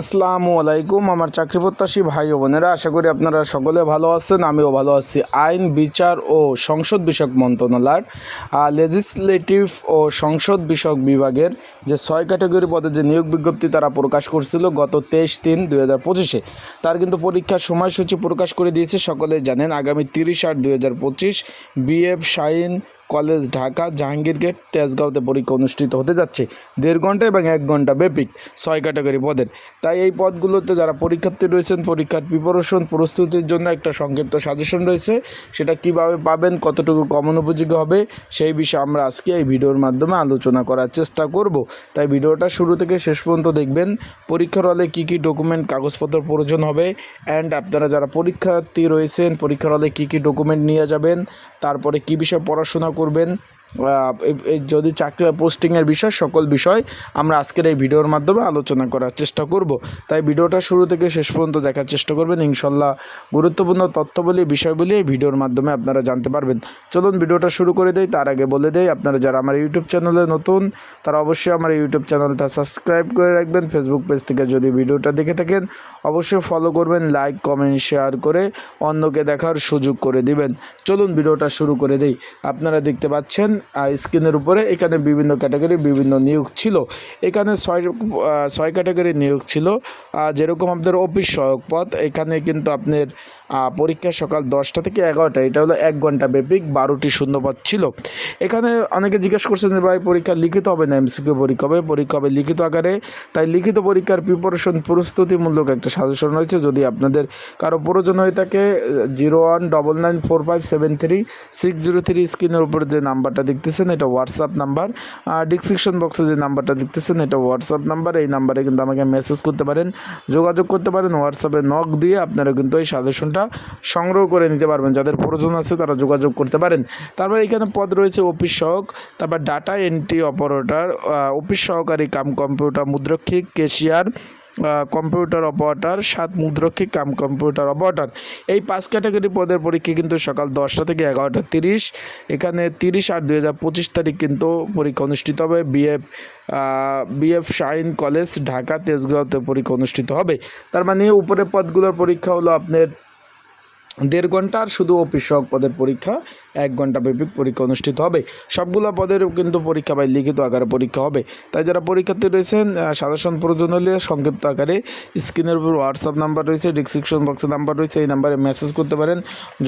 আসসালামু আলাইকুম, আমার চাকরি প্রত্যাশী ভাই বোনেরা, আশা করি আপনারা সকলে ভালো আছেন, আমিও ভালো আছি। আইন, বিচার ও সংসদ বিষয়ক মন্ত্রণালয়ের লেজিসলেটিভ ও সংসদ বিষয়ক বিভাগের যে ছয় ক্যাটাগরি পদে যে নিয়োগ বিজ্ঞপ্তি তারা প্রকাশ করছিল গত তেইশ তিন দুই হাজার পঁচিশে, তার কিন্তু পরীক্ষার সময়সূচি প্রকাশ করে দিয়েছে সকলে জানেন আগামী তিরিশ আট দুই হাজার পঁচিশ BF Shaheen college Dhaka Jahangir gate তেজগাঁওতে পরীক্ষা অনুষ্ঠিত হতে যাচ্ছে। দেড় ঘণ্টা এবং এক ঘণ্টা ব্যাপিক ছয় ক্যাটাগরি পদের। তাই এই পদগুলোতে যারা পরীক্ষার্থী রয়েছেন, পরীক্ষার প্রিপারেশন প্রস্তুতির জন্য একটা সংক্ষিপ্ত সাজেশন রয়েছে। সেটা কীভাবে পাবেন, কতটুকু কমন উপযোগী হবে, সেই বিষয়ে আমরা আজকে এই ভিডিওর মাধ্যমে আলোচনা করার চেষ্টা করব। তাই ভিডিওটা শুরু থেকে শেষ পর্যন্ত দেখবেন। পরীক্ষার হলে কী কী ডকুমেন্ট কাগজপত্র প্রয়োজন হবে? অ্যান্ড আপনারা যারা পরীক্ষার্থী রয়েছেন, পরীক্ষার হলে কী কী ডকুমেন্ট নিয়ে যাবেন? তারপরে কী বিষয়ে পড়াশোনা করবেন। যদি চাকরি পোস্টিংয়ের বিষয়, সকল বিষয় আমরা আজকের এই ভিডিওর মাধ্যমে আলোচনা করার চেষ্টা করব। তাই ভিডিওটা শুরু থেকে শেষ পর্যন্ত দেখার চেষ্টা করবেন। ইনশাল্লাহ গুরুত্বপূর্ণ তথ্যবলী বিষয়গুলি এই ভিডিওর মাধ্যমে আপনারা জানতে পারবেন। চলুন ভিডিওটা শুরু করে দেই। তার আগে বলে দেই, আপনারা যারা আমার ইউটিউব চ্যানেলে নতুন, তারা অবশ্যই আমার ইউটিউব চ্যানেলটা সাবস্ক্রাইব করে রাখবেন। ফেসবুক পেজ থেকে যদি ভিডিওটা দেখে থাকেন, অবশ্যই ফলো করবেন লাইক কমেন্ট শেয়ার করে অন্যকে দেখার সুযোগ করে দিবেন। চলুন ভিডিওটা শুরু করে দেই। আপনারা দেখতে পাচ্ছেন স্ক্রিনের উপরে। এখানে বিভিন্ন ক্যাটাগরি, বিভিন্ন নিয়োগ ছিল। এখানে ছয় ছয় ক্যাটাগরি নিয়োগ ছিল। যেরকম আপনাদের অফিস সহায়ক পদ, এখানে কিন্তু আপনার পরীক্ষা সকাল দশটা থেকে এগারোটা। এটা হলো এক ঘণ্টা ব্যাপিক, বারোটি শূন্যপদ ছিল। এখানে অনেকে জিজ্ঞেস করছেন যে, ভাই, পরীক্ষা লিখিত হবে না, এমসিকিউ পরীক্ষা হবে? পরীক্ষা হবে লিখিত আকারে। তাই লিখিত পরীক্ষার প্রিপারেশন প্রস্তুতিমূলক একটা সাজেশন রয়েছে। যদি আপনাদের কারও প্রয়োজন হয়ে থাকে, zero one double nine four five seven three six zero three স্ক্রিনের উপরে যে নাম্বারটা দেখতেছেন, এটা হোয়াটসঅ্যাপ নাম্বার ডিসক্রিপশন বক্সে যে নাম্বারটা দেখতেছেন, এটা হোয়াটসঅ্যাপ নাম্বার এই নাম্বারে কিন্তু আমাকে মেসেজ করতে পারেন, যোগাযোগ করতে পারেন হোয়াটসঅ্যাপে নক দিয়ে আপনারা কিন্তু এই সাজেশনটা সংগ্রহ করে নিতে পারবেন। যাদের প্রয়োজন আছে তারা যোগাযোগ করতে পারেন। তারপর এখানে পদ রয়েছে অফিস সহক, তারপর ডাটা এন্ট্রি অপারেটর অফিস সহকারী কাম কম্পিউটার মুদ্রক্ষিক কেশিয়ার কম্পিউটার অপারেটর সাত মুদ্রক্ষী কাম কম্পিউটার অপারেটর এই পাঁচ ক্যাটাগরি পদের পরীক্ষা কিন্তু সকাল দশটা থেকে এগারোটা তিরিশ। এখানে তিরিশ আট দুই হাজার পঁচিশ তারিখ কিন্তু পরীক্ষা অনুষ্ঠিত হবে। BF BF Shaheen college Dhaka, তেজগাঁওতে পরীক্ষা অনুষ্ঠিত হবে। তার মানে উপরের পদগুলোর পরীক্ষা হলো আপনার দেড় ঘণ্টার, শুধু অফিস পদের পরীক্ষা। এক ঘণ্টা ব্যাপী পরীক্ষা অনুষ্ঠিত হবে। সবগুলো পদের কিন্তু পরীক্ষা বা লিখিত আকারে পরীক্ষা হবে। তাই যারা পরীক্ষার্থী রয়েছেন সাজেশন প্রয়োজন হলে সংক্ষিপ্ত আকারে স্ক্রিনের উপর হোয়াটসঅ্যাপ নাম্বার রয়েছে ডিসক্রিপশন বক্সে নাম্বার রয়েছে, এই নাম্বারে মেসেজ করতে পারেন,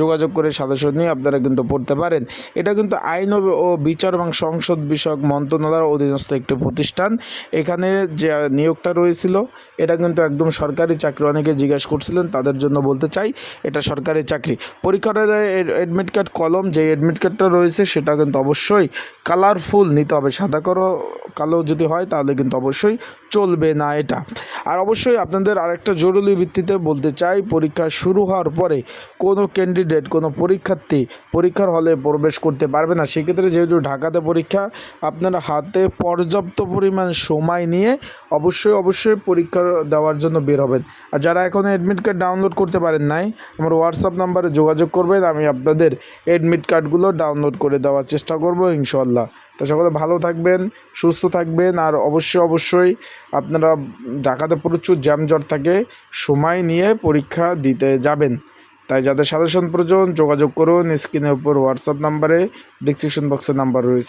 যোগাযোগ করে সাজেশন নিয়ে আপনারা কিন্তু পড়তে পারেন। এটা কিন্তু আইন ও বিচার এবং সংসদ বিষয়ক মন্ত্রণালয়ের অধীনস্থ একটি প্রতিষ্ঠান। এখানে যে নিয়োগটা রয়েছিল, এটা কিন্তু একদম সরকারি চাকরি। অনেকে জিজ্ঞাসা করছিলেন, তাদের জন্য বলতে চাই, এটা সরকারি চাকরি। পরীক্ষার অ্যাডমিট কার্ড কলম যে অ্যাডমিট কার্ডটা রয়েছে সেটা কিন্তু অবশ্যই কালারফুল নিতে হবে। সাদা করো কালো যদি হয়, তাহলে কিন্তু অবশ্যই চলবে না এটা। আর অবশ্যই আপনাদের আরেকটা জরুরি ভিত্তিতে বলতে চাই, পরীক্ষা শুরু হওয়ার পরে কোনো ক্যান্ডিডেট কোনো পরীক্ষার্থী পরীক্ষার হলে প্রবেশ করতে পারবে না। সেক্ষেত্রে যেহেতু ঢাকাতে পরীক্ষা, আপনারা হাতে পর্যাপ্ত পরিমাণ সময় নিয়ে অবশ্যই অবশ্যই পরীক্ষা দেওয়ার জন্য বের হবেন। আর যারা এখন অ্যাডমিট কার্ড ডাউনলোড করতে পারেন নাই, আমার হোয়াটসঅ্যাপ নাম্বারে যোগাযোগ করবেন, আমি আপনাদের অ্যাডমিট কার্ডগুলো ডাউনলোড করে দেওয়ার চেষ্টা করব ইনশাল্লাহ তো সকলে ভালো থাকবেন, সুস্থ থাকবেন, আর অবশ্যই অবশ্যই আপনারা ঢাকাতে প্রচুর জ্যামজট থাকে, সময় নিয়ে পরীক্ষা দিতে যাবেন। তাই যাদের সাজেশন প্রয়োজন যোগাযোগ করুন, স্ক্রিনের উপর হোয়াটসঅ্যাপ নাম্বারে ডিসক্রিপশন বক্সের নাম্বার রয়েছে।